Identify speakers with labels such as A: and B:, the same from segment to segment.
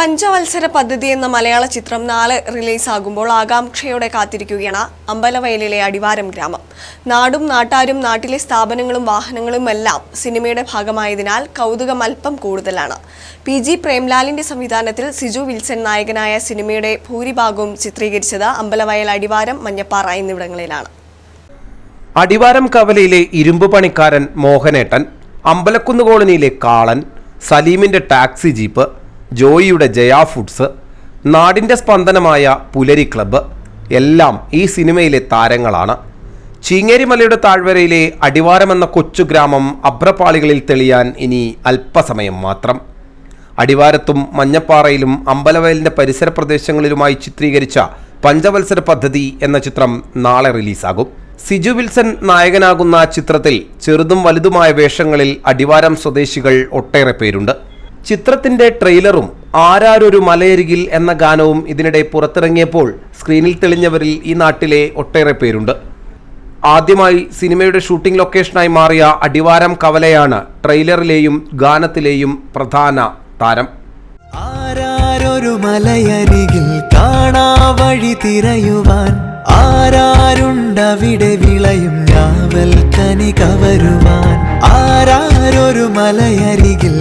A: പഞ്ചവത്സര പദ്ധതി എന്ന മലയാള ചിത്രം നാളെ റിലീസാകുമ്പോൾ ആകാംക്ഷയോടെ കാത്തിരിക്കുകയാണ് അമ്പലവയലിലെ അടിവാരം ഗ്രാമം. നാടും നാട്ടാരും നാട്ടിലെ സ്ഥാപനങ്ങളും വാഹനങ്ങളും എല്ലാം സിനിമയുടെ ഭാഗമായതിനാൽ കൗതുകം അല്പം കൂടുതലാണ്. പി ജി പ്രേംലാലിന്റെ സംവിധാനത്തിൽ സിജു വിൽസൺ നായകനായ സിനിമയുടെ ഭൂരിഭാഗവും ചിത്രീകരിച്ചത് അമ്പലവയൽ അടിവാരം മഞ്ഞപ്പാറ എന്നിവിടങ്ങളിലാണ്.
B: അടിവാരം കവലയിലെ ഇരുമ്പ് പണിക്കാരൻ മോഹനേട്ടൻ അമ്പലക്കുന്ന് കോളനിയിലെ കാളൻ സലീമിന്റെ ടാക്സി ജീപ്പ് ജോയിയുടെ ജയ ഫുഡ്സ് നാടിന്റെ സ്പന്ദനമായ പുലരി ക്ലബ്ബ് എല്ലാം ഈ സിനിമയിലെ താരങ്ങളാണ്. ചീങ്ങേരിമലയുടെ താഴ്വരയിലെ അടിവാരം എന്ന കൊച്ചു ഗ്രാമം അഭ്രപാളികളിൽ തെളിയാൻ ഇനി അല്പസമയം മാത്രം. അടിവാരത്തും മഞ്ഞപ്പാറയിലും അമ്പലവയലിന്റെ പരിസര പ്രദേശങ്ങളിലുമായി ചിത്രീകരിച്ച പഞ്ചവത്സര പദ്ധതി എന്ന ചിത്രം നാളെ റിലീസാകും. സിജു വിൽസൺ നായകനാകുന്ന ചിത്രത്തിൽ ചെറുതും വലുതുമായ വേഷങ്ങളിൽ അടിവാരം സ്വദേശികൾ ഒട്ടേറെ പേരുണ്ട്. ചിത്രത്തിന്റെ ട്രെയിലറും ആരാരൊരു മലയരികിൽ എന്ന ഗാനവും ഇതിനിടെ പുറത്തിറങ്ങിയപ്പോൾ സ്ക്രീനിൽ തെളിഞ്ഞവരിൽ ഈ നാട്ടിലെ ഒട്ടേറെ പേരുണ്ട്. ആദ്യമായി സിനിമയുടെ ഷൂട്ടിംഗ് ലൊക്കേഷനായി മാറിയ അടിവാരം കവലയാണ് ട്രെയിലറിലെയും ഗാനത്തിലെയും പ്രധാന താരം.
C: ആരാരൊരു മലയരികിൽ കാണാ വഴി തിരയുവാൻ ആരാരുണ്ടവിടെ വിളയും കനി കവരുവാൻ. ആരാരൊരു മലയരികിൽ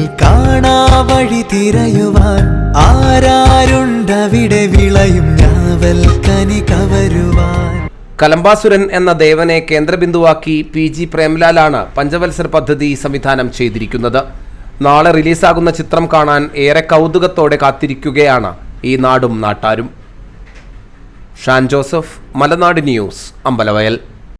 C: വഴി തിരയുവാൻ ആരാരുണ്ടവിടെ വിളയും ഞാവൽ കനി കവരുവാൻ.
B: കലംബാസുരൻ എന്ന ദേവനെ കേന്ദ്രബിന്ദുവാക്കി പി ജി പ്രേംലാലാണ് പഞ്ചവത്സര പദ്ധതി സംവിധാനം ചെയ്തിരിക്കുന്നത്. നാളെ റിലീസാകുന്ന ചിത്രം കാണാൻ ഏറെ കൗതുകത്തോടെ കാത്തിരിക്കുകയാണ് ഈ നാടും നാട്ടാരും. Shan Joseph Malanad news Ambalavayal.